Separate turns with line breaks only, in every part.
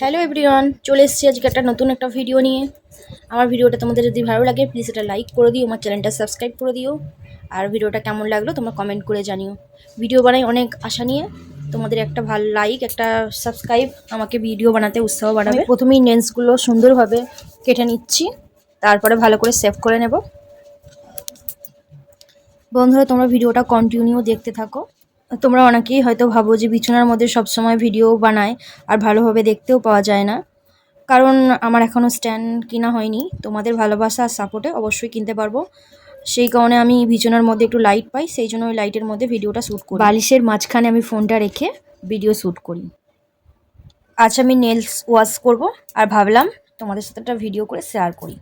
Hello everyone চলে এসেছি আজকে একটা নতুন একটা ভিডিও নিয়ে। আমার ভিডিওটা তোমাদের যদি ভালো লাগে প্লিজ এটা লাইক করে দিও আমার চ্যানেলটা সাবস্ক্রাইব করে দিও। আর ভিডিওটা কেমন লাগল তোমরা কমেন্ট করে জানিও। ভিডিও বানাই অনেক আশা নিয়ে তোমাদের একটা ভালো লাইক একটা সাবস্ক্রাইব আমাকে ভিডিও বানাতে উৎসাহ বাড়াবে। প্রথমেই নেন্সগুলো সুন্দরভাবে কেটে নিচ্ছি তারপরে ভালো করে সেভ করে নেব। বন্ধুরা তোমরা ভিডিওটা কন্টিনিউ দেখতে থাকো। তোমরা অনেকেই হয়তো ভাবো যে বিছানার মধ্যে সবসময় ভিডিও বানায় আর ভালোভাবে দেখতেও পাওয়া যায় না। কারণ আমার এখনও স্ট্যান্ড কিনা হয়নি। তোমাদের ভালোবাসা আর সাপোর্টে অবশ্যই কিনতে পারব। সেই কারণে আমি বিছানার মধ্যে একটু লাইট পাই, সেই জন্য ওই লাইটের মধ্যে ভিডিওটা শ্যুট করি। বালিশের মাঝখানে আমি ফোনটা রেখে ভিডিও শ্যুট করি। আজ আমি নেলস ওয়াশ করব আর ভাবলাম তোমাদের সাথে একটা ভিডিও করে শেয়ার করি।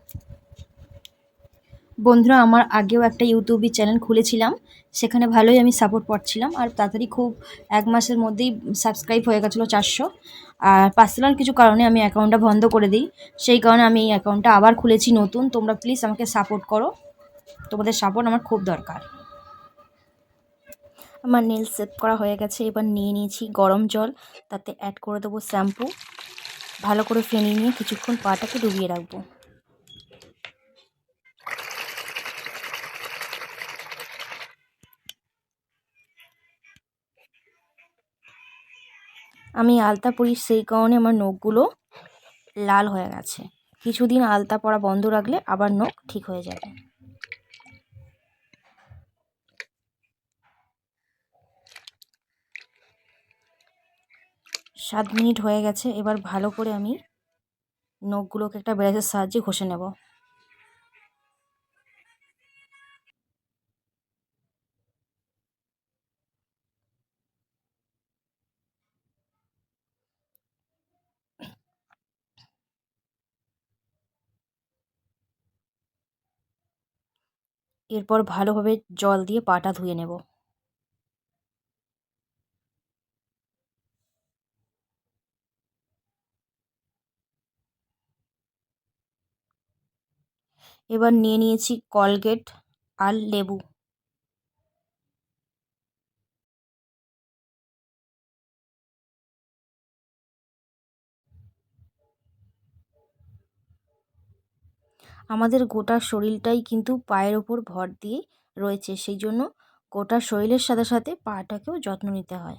বন্ধুরা, আমার আগেও একটা ইউটিউবে চ্যানেল খুলেছিলাম। সেখানে ভালোই আমি সাপোর্ট পাচ্ছিলাম। আর তাড়াতাড়ি খুব এক মাসের মধ্যেই সাবস্ক্রাইব হয়ে গেছিল চারশো। আর পার্সোনাল কিছু কারণে আমি অ্যাকাউন্টটা বন্ধ করে দিই। সেই কারণে আমি এই অ্যাকাউন্টটা আবার খুলেছি নতুন। তোমরা প্লিজ আমাকে সাপোর্ট করো। তোমাদের সাপোর্ট আমার খুব দরকার। আমার নেল সেভ করা হয়ে গেছে। এবার নিয়ে নিয়েছি গরম জল। তাতে অ্যাড করে দেবো শ্যাম্পু ভালো করে ফেনিয়ে নিয়ে কিছুক্ষণ পাটাকে ডুবিয়ে রাখব। আমি আলতা পরি, সেই কারণে আমার নখগুলো লাল হয়ে গেছে। কিছুদিন আলতা পরা বন্ধ রাখলে আবার নখ ঠিক হয়ে যাবে। সাত মিনিট হয়ে গেছে, এবার ভালো করে আমি নখগুলোকে একটা ব্রাশের সাহায্যে ঘষে নেব। এরপর ভালোভাবে জল দিয়ে পাটা ধুয়ে নেব। এবার নিয়ে নিয়েছি কলগেট আর লেবু। আমাদের গোটা শরীরটাই কিন্তু পায়ের ওপর ভর দিয়ে রয়েছে সেই জন্য গোটা শরীরের সাথে সাথে পাটাকেও যত্ন নিতে হয়।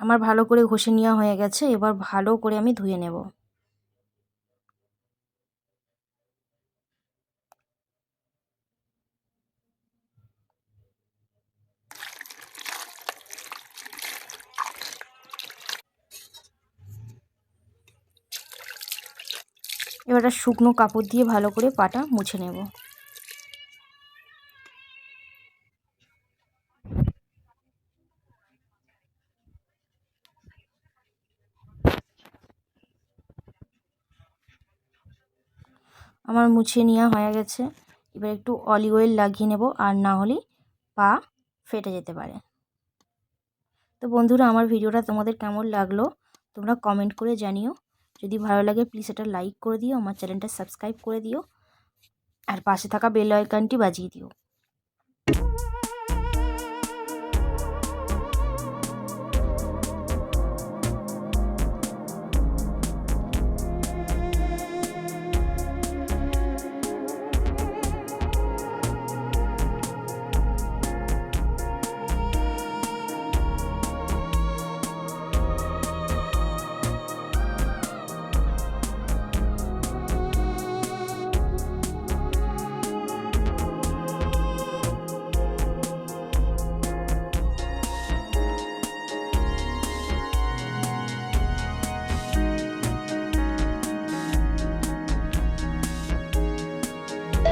আমার ভালো করে ঘষে নেওয়া হয়ে গেছে, এবার ভালো করে আমি ধুয়ে নেব। এবার শুকনো কাপড় দিয়ে ভালো করে পাটা মুছে নেব। আমার মুছে নেওয়া হয়ে গেছে। এবার একটু অলিভ অয়েল লাগিয়ে নেব, আর না হলে পা ফেটে যেতে পারে। তো বন্ধুরা, আমার ভিডিওটা তোমাদের কেমন লাগল তোমরা কমেন্ট করে জানিও। যদি ভালো লাগে প্লিজ এটা লাইক করে দিও, আমার চ্যানেলটা সাবস্ক্রাইব করে দিও। আর পাশে থাকা বেল আইকনটি বাজিয়ে দিও।